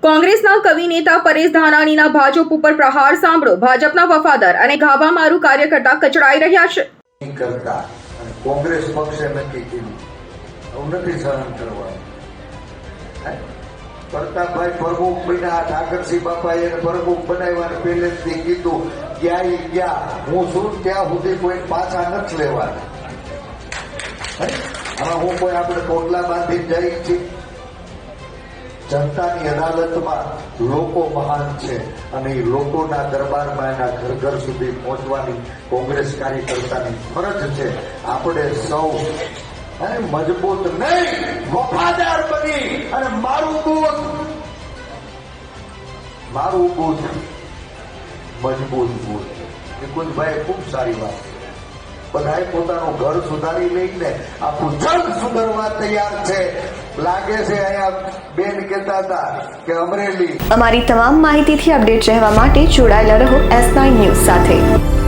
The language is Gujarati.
કોંગ્રેસના કવિ નેતા પરેશ ધાનાણીના ભાજપ ઉપર પ્રહાર સાંભળો. ભાજપના વફાદાર અને ગાભા મારું કાર્યકર્તા કચડાઈ રહ્યા છે. કોંગ્રેસ પક્ષે નક્કી કીધું નથી સહન કરવાનું. પ્રતાપભાઈ પ્રમુખ બન્યા ઠાકરસિંહ બાપાએ પ્રમુખ બનાવ્યા પહેલેથી કીધું ક્યાં ગયા? હું છું, ત્યાં સુધી કોઈ પાછા નથી લેવાના. હે? કોઈ આપણે કોટલા બાંધી છીએ જનતાની અદાલતમાં લોકો મહાન છે અને એ લોકોના દરબારમાં એના ઘર ઘર સુધી પહોંચવાની કોંગ્રેસ કાર્યકર્તાની ફરજ છે. આપણે સૌ અને મજબૂત નહીં, વફાદાર બની અને મારું બૂથ મારું બૂથ મજબૂત બૂથ નિકુંજભાઈ ખૂબ સારી વાત છે બધાએ પોતાનું ઘર સુધારી લઈને આખું જગ સુધારવા તૈયાર છે. લાગે છે અહીંયા બેન કહેતા હતા કે અમરેલી. અમારી તમામ માહિતીથી અપડેટ રહેવા માટે જોડાયેલા રહો એસ નાઇન ન્યૂઝ સાથે.